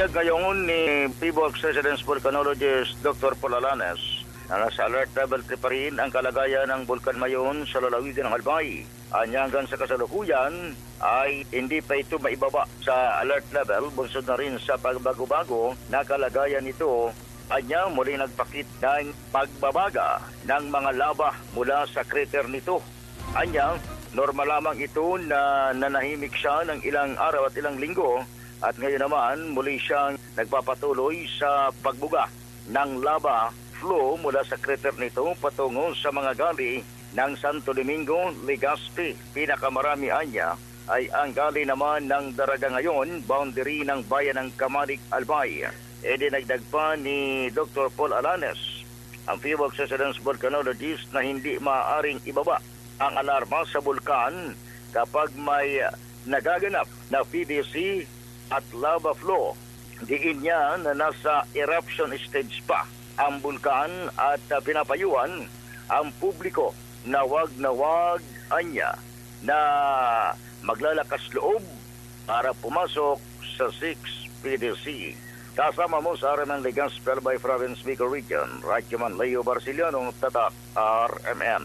Pinahayag ngayon ni PBOX Residence Volcanologist Dr. Paul Alanes na nasa alert level 3 pa rin ang kalagayan ng Bulkan Mayon sa lalawigan ng Albay. Anya sa kasalukuyan ay hindi pa ito maibaba sa alert level bunsod na rin sa pagbago-bago na kalagayan nito Anya muli nagpakit ng pagbabaga ng mga laba mula sa crater nito. Anya, normal lamang ito na nanahimik siya ng ilang araw at ilang linggo at ngayon naman muli siyang nagpapatuloy sa pagbuga ng lava flow mula sa crater nito patungo sa mga gali ng Santo Domingo, Legazpi. Pinakamarami anya ay ang gali naman ng Daraga ngayon, boundary ng bayan ng Kamalig, Albay. E dinagdag pa ni Dr. Paul Alanes, ang PBOX Residence Volcanologist na hindi maaaring ibaba ang alarma sa bulkan kapag may nagaganap na PDC at lava flow. Diin niya na nasa eruption stage pa ang bulkan at uh, pinapayuan ang publiko na wag na wag anya na maglalakas loob para pumasok sa 6 PDC. Kasama mo sa RMN Ligang Spell by Province Bicol Region, Radyoman Leo Barciliano, Tatak, RMN.